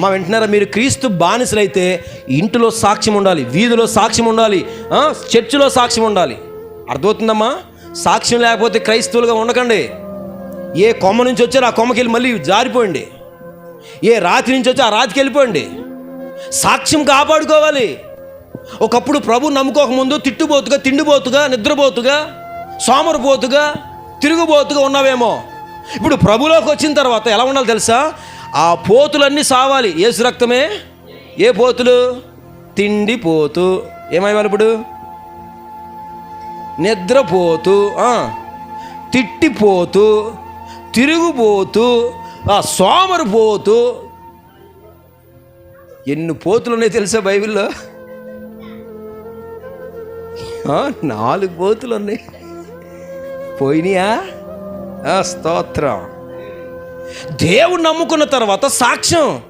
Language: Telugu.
అమ్మ వింటున్నారా మీరు? క్రీస్తు బానిసలైతే ఇంటిలో సాక్ష్యం ఉండాలి వీధిలో సాక్ష్యం ఉండాలి చర్చిలో సాక్ష్యం ఉండాలి. అర్థమవుతుందమ్మా? సాక్ష్యం లేకపోతే క్రైస్తవులుగా ఉండకండి. ఏ కొమ్మ నుంచి వచ్చారో ఆ కొమ్మకి వెళ్ళి మళ్ళీ జారిపోండి ఏ రాతి నుంచి వచ్చి ఆ రాతికి వెళ్ళిపోండి సాక్ష్యం కాపాడుకోవాలి. ఒకప్పుడు ప్రభు నమ్ముకోకముందు తిట్టుబోతుగా తిండిపోతుగా నిద్రపోతుగా సోమరిపోతుగా తిరుగుబోతుగా ఉన్నావేమో. ఇప్పుడు ప్రభులోకి వచ్చిన తర్వాత ఎలా ఉండాలి తెలుసా? ఆ పోతులన్నీ సావాలి. ఏసు రక్తమే? ఏ పోతులు? తిండి పోతు. ఏమైవాలి ఇప్పుడు? నిద్రపోతు తిట్టిపోతూ తిరుగుపోతూ ఆ సోమరిపోతూ ఎన్ని పోతులు ఉన్నాయి తెలుసా బైబిల్లో? నాలుగు పోతులు ఉన్నాయి. పోయినాయా? ఆ, స్తోత్రం. దేవుడు నమ్ముకున్న తర్వాత సాక్ష్యం.